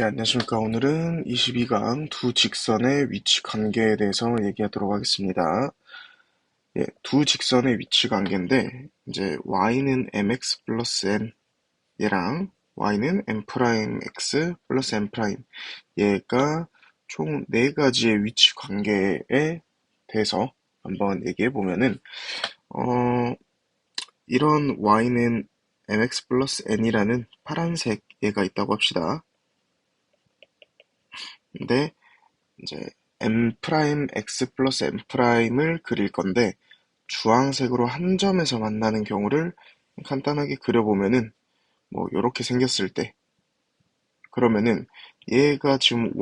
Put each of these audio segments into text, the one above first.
예, 안녕하십니까. 오늘은 22강 두 직선의 위치 관계에 대해서 얘기하도록 하겠습니다. 예, 두 직선의 위치 관계인데, 이제 y는 mx 플러스 n, 얘랑 y는 m 프라임 x 플러스 m 프라임, 얘가 총 네 가지의 위치 관계에 대해서 한번 얘기해 보면은, 어, 이런 y는 mx 플러스 n이라는 파란색 얘가 있다고 합시다. 근데 이제 m 프라임 x 플러스 m 프라임을 그릴 건데 주황색으로 한 점에서 만나는 경우를 간단하게 그려보면은 뭐 이렇게 생겼을 때 그러면은 얘가 지금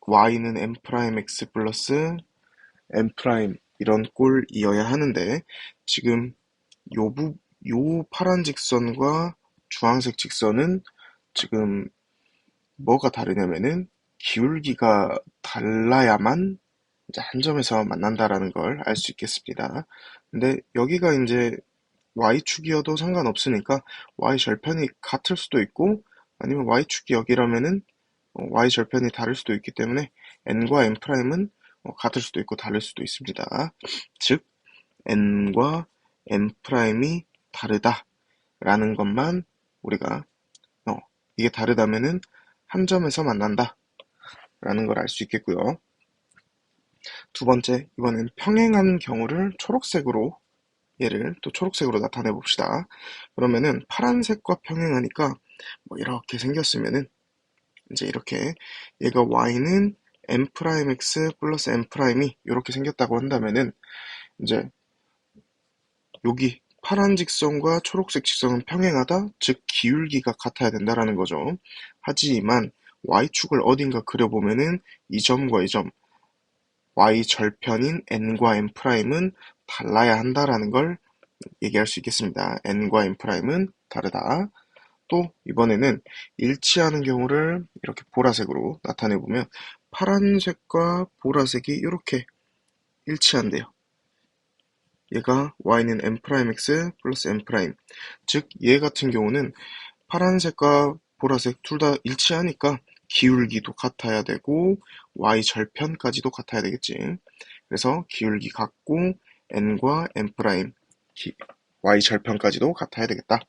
y는 m 프라임 x 플러스 m 이런 꼴이어야 하는데 지금 요, 부, 요 파란 직선과 주황색 직선은 지금 뭐가 다르냐면은 기울기가 달라야만 이제 한 점에서 만난다라는 걸 알 수 있겠습니다. 근데 여기가 이제 y축이어도 상관없으니까 y 절편이 같을 수도 있고 아니면 y축이 여기라면은 어, y 절편이 다를 수도 있기 때문에 n과 n'은 어, 같을 수도 있고 다를 수도 있습니다. 즉 n과 n'이 다르다 라는 것만 우리가 어, 이게 다르다면은 한 점에서 만난다 라는 걸 알 수 있겠고요. 두 번째, 이번엔 평행한 경우를 초록색으로 얘를 또 초록색으로 나타내 봅시다. 그러면은 파란색과 평행하니까 뭐 이렇게 생겼으면은 이제 이렇게 얘가 y는 m'x 플러스 m'이 이렇게 생겼다고 한다면은 이제 여기 파란 직선과 초록색 직선은 평행하다, 즉 기울기가 같아야 된다라는 거죠. 하지만 y축을 어딘가 그려보면은 이 점과 이 점, y 절편인 n과 n'은 달라야 한다라는 걸 얘기할 수 있겠습니다. n과 n'은 다르다. 또 이번에는 일치하는 경우를 이렇게 보라색으로 나타내 보면 파란색과 보라색이 이렇게 일치한대요. 얘가 y는 m'x 플러스 m' 즉 얘 같은 경우는 파란색과 보라색 둘 다 일치하니까 기울기도 같아야 되고 y 절편까지도 같아야 되겠지. 그래서 기울기 같고 n과 n 프라임 y 절편까지도 같아야 되겠다.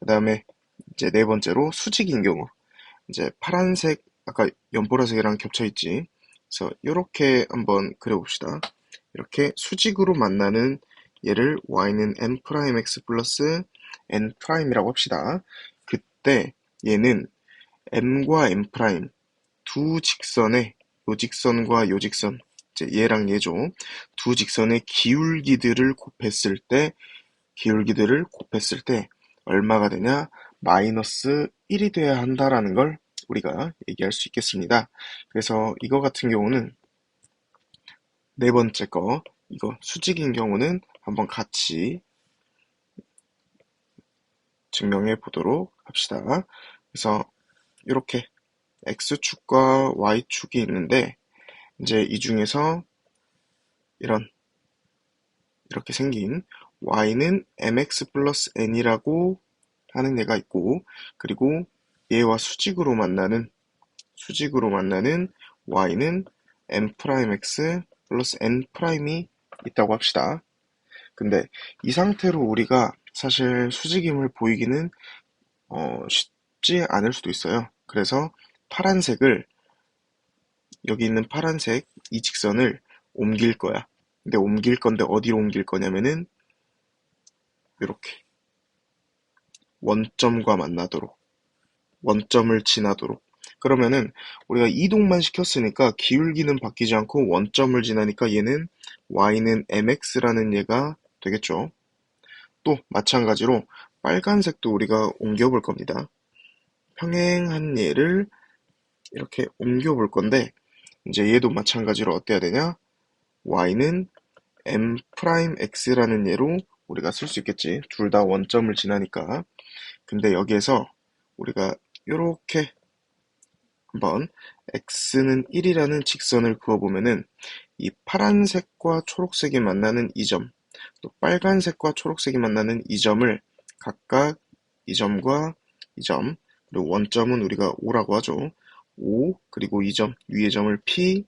그 다음에 이제 네 번째로 수직인 경우 이제 파란색 아까 연보라색이랑 겹쳐 있지. 그래서 이렇게 한번 그려봅시다. 이렇게 수직으로 만나는 얘를 y는 n 프라임 x 플러스 n 프라임이라고 합시다. 그때 얘는 m과 m' 두 직선의 요 직선과 요 직선 얘랑 얘죠. 두 직선의 기울기들을 곱했을 때 기울기들을 곱했을 때 얼마가 되냐? 마이너스 1이 돼야 한다라는 걸 우리가 얘기할 수 있겠습니다. 그래서 이거 같은 경우는 네 번째 거 이거 수직인 경우는 한번 같이 증명해 보도록 합시다. 그래서 이렇게 x축과 y축이 있는데 이제 이 중에서 이런 이렇게 생긴 y는 mx 플러스 n이라고 하는 애가 있고 그리고 얘와 수직으로 만나는 수직으로 만나는 y는 m 프라임 x 플러스 n 프라임이 있다고 합시다. 근데 이 상태로 우리가 사실 수직임을 보이기는 어, 쉽지 않을 수도 있어요. 그래서 파란색을 여기 있는 파란색 이 직선을 옮길 거야. 근데 옮길 건데 어디로 옮길 거냐면은 이렇게 원점과 만나도록 원점을 지나도록 그러면은 우리가 이동만 시켰으니까 기울기는 바뀌지 않고 원점을 지나니까 얘는 y는 mx라는 얘가 되겠죠. 또 마찬가지로 빨간색도 우리가 옮겨 볼 겁니다. 평행한 예를 이렇게 옮겨 볼 건데 이제 얘도 마찬가지로 어때야 되냐? y는 m'x라는 예로 우리가 쓸 수 있겠지. 둘 다 원점을 지나니까. 근데 여기에서 우리가 이렇게 한번 x는 1이라는 직선을 그어보면은 이 파란색과 초록색이 만나는 이 점, 또 빨간색과 초록색이 만나는 이 점을 각각 이 점과 이 점, 그리고 원점은 우리가 5라고 하죠. O, 그리고 이 점, 위의 점을 P,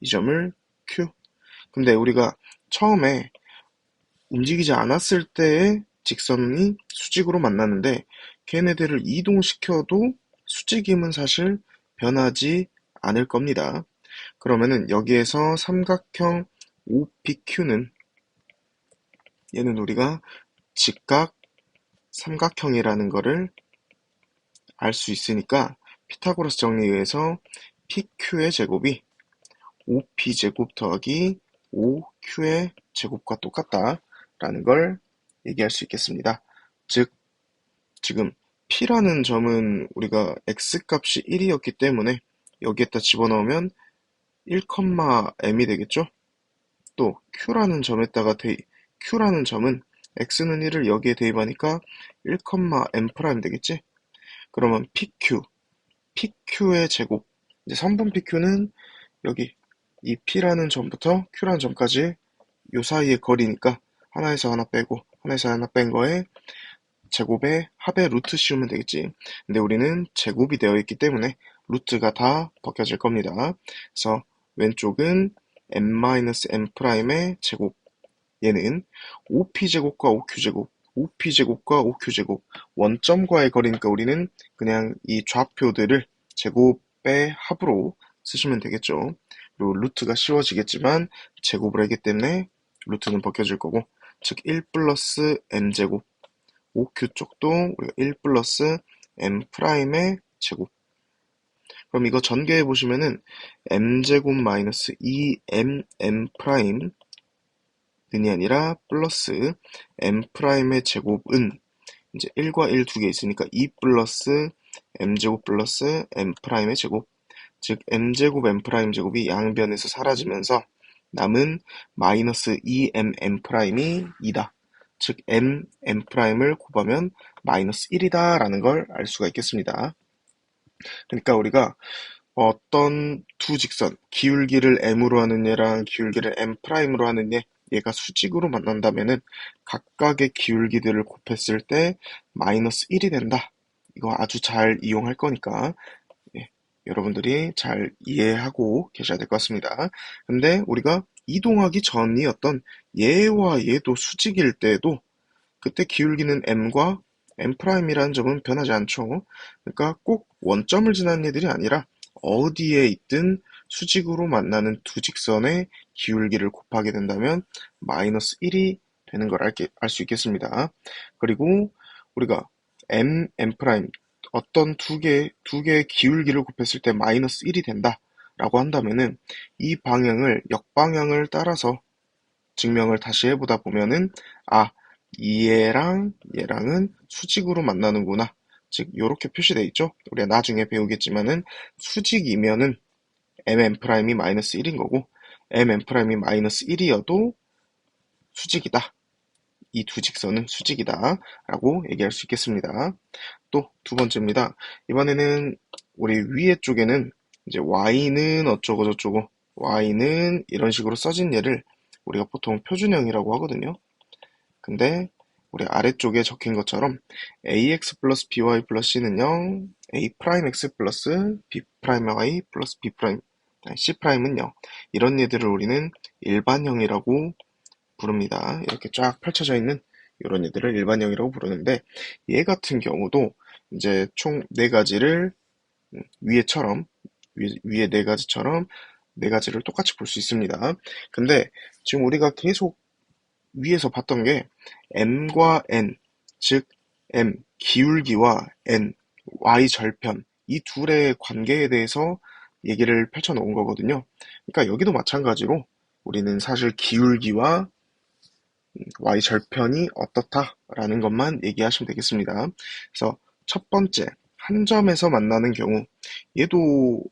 이 점을 Q. 근데 우리가 처음에 움직이지 않았을 때의 직선이 수직으로 만나는데 걔네들을 이동시켜도 수직임은 사실 변하지 않을 겁니다. 그러면은 여기에서 삼각형 OPQ는 얘는 우리가 직각 삼각형이라는 거를 알 수 있으니까 피타고라스 정리에 의해서 PQ의 제곱이 OP제곱 더하기 OQ의 제곱과 똑같다라는 걸 얘기할 수 있겠습니다. 즉, 지금 P라는 점은 우리가 X값이 1이었기 때문에 여기에다 집어넣으면 1,m이 되겠죠? 또 Q라는 점에다가 대, Q라는 점은 X는 1을 여기에 대입하니까 1,m' 되겠지? 그러면 PQ, PQ의 제곱, 이제 선분 PQ는 여기 이 P라는 점부터 Q라는 점까지 요 사이의 거리니까 하나에서 하나 빼고 하나에서 하나 뺀 거에 제곱의 합의 루트 씌우면 되겠지. 근데 우리는 제곱이 되어 있기 때문에 루트가 다 벗겨질 겁니다. 그래서 왼쪽은 n-m'의 제곱 얘는 5p제곱과 5q제곱 5p제곱과 5q제곱 원점과의 거리니까 우리는 그냥 이 좌표들을 제곱의 합으로 쓰시면 되겠죠. 그리고 루트가 씌워지겠지만 제곱을 하기 때문에 루트는 벗겨질 거고 즉 1 플러스 m제곱 5q 쪽도 우리가 1 플러스 m'의 제곱 그럼 이거 전개해 보시면은 m제곱 마이너스 2mm 프라임 는이 아니라 플러스 m'의 제곱은 이제 1과 1 두 개 있으니까 2 플러스 m제곱 플러스 m'의 제곱 즉 m제곱 m' 제곱이 양변에서 사라지면서 남은 마이너스 2mm' 이다. 즉 m, m'을 곱하면 마이너스 1이다 라는 걸 알 수가 있겠습니다. 그러니까 우리가 어떤 두 직선, 기울기를 m으로 하는 얘랑 기울기를 m'으로 하는 얘, 얘가 수직으로 만난다면은 각각의 기울기들을 곱했을 때 마이너스 1이 된다. 이거 아주 잘 이용할 거니까 예, 여러분들이 잘 이해하고 계셔야 될 것 같습니다. 근데 우리가 이동하기 전이었던 얘와 얘도 수직일 때도 그때 기울기는 m과 m'이라는 점은 변하지 않죠. 그러니까 꼭 원점을 지나는 애들이 아니라 어디에 있든 수직으로 만나는 두 직선의 기울기를 곱하게 된다면 마이너스 1이 되는 걸 알 수 있겠습니다. 그리고 우리가 m, m' 어떤 두 개, 두 개의 기울기를 곱했을 때 마이너스 1이 된다 라고 한다면은 이 방향을 역방향을 따라서 증명을 다시 해보다 보면은 아 얘랑 얘랑은 수직으로 만나는구나 즉 이렇게 표시되어 있죠 우리가 나중에 배우겠지만은 수직이면은 mm'이 마이너스 1인 거고 mm'이 마이너스 1이어도 수직이다. 이 두 직선은 수직이다 라고 얘기할 수 있겠습니다. 또 두 번째입니다. 이번에는 우리 위에 쪽에는 이제 y는 어쩌고 저쩌고 y는 이런 식으로 써진 예를 우리가 보통 표준형이라고 하거든요. 근데 우리 아래쪽에 적힌 것처럼 ax 플러스 by 플러스 c는 0, a 프라임 x 플러스 b 프라임 y 플러스 b 프라임 c 프라임은 0 이런 예들을 우리는 일반형이라고 부릅니다. 이렇게 쫙 펼쳐져 있는 이런 예들을 일반형이라고 부르는데 얘 같은 경우도 이제 총 네 가지를 음, 위에처럼 위에 네 가지처럼 네 가지를 똑같이 볼 수 있습니다. 근데 지금 우리가 계속 위에서 봤던 게 m과 n, 즉 m 기울기와 n, y 절편 이 둘의 관계에 대해서 얘기를 펼쳐 놓은 거거든요. 그러니까 여기도 마찬가지로 우리는 사실 기울기와 y 절편이 어떻다라는 것만 얘기하시면 되겠습니다. 그래서 첫 번째 한 점에서 만나는 경우 얘도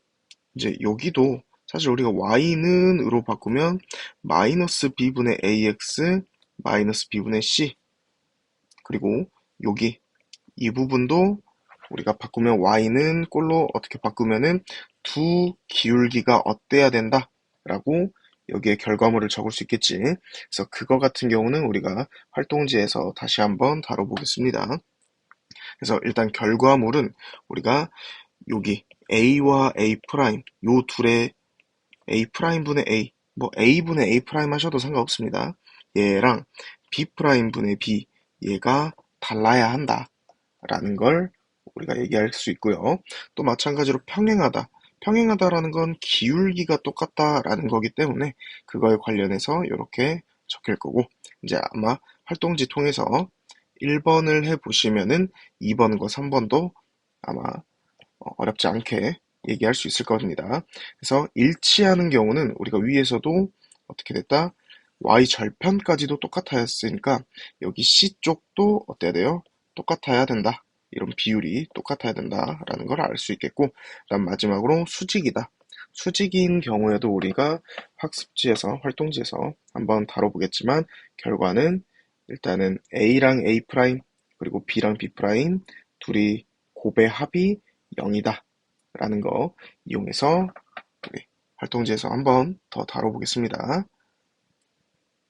이제 여기도 사실 우리가 y는 으로 바꾸면 마이너스 b분의 ax 마이너스 b분의 c 그리고 여기 이 부분도 우리가 바꾸면 y는 꼴로 어떻게 바꾸면은 두 기울기가 어때야 된다? 라고 여기에 결과물을 적을 수 있겠지. 그래서 그거 같은 경우는 우리가 활동지에서 다시 한번 다뤄보겠습니다. 그래서 일단 결과물은 우리가 여기 A와 A 요 둘의 A 프라임분의 A 뭐 A분의 A 하셔도 상관없습니다. 얘랑 B 프라임분의 B 얘가 달라야 한다. 라는 걸 우리가 얘기할 수 있고요. 또 마찬가지로 평행하다 평행하다라는 건 기울기가 똑같다라는 거기 때문에 그거에 관련해서 이렇게 적힐 거고 이제 아마 활동지 통해서 1번을 해보시면은 2번과 3번도 아마 어, 어렵지 않게 얘기할 수 있을 겁니다. 그래서 일치하는 경우는 우리가 위에서도 어떻게 됐다? y 절편까지도 똑같아였으니까 여기 c 쪽도 어때야 돼요? 똑같아야 된다. 이런 비율이 똑같아야 된다라는 걸 알 수 있겠고 그다음 마지막으로 수직이다. 수직인 경우에도 우리가 학습지에서 활동지에서 한번 다뤄보겠지만 결과는 일단은 A랑 A 프라임 그리고 B랑 B 프라임 둘이 곱의 합이 0이다 라는 거 이용해서 우리 활동지에서 한번 더 다뤄보겠습니다.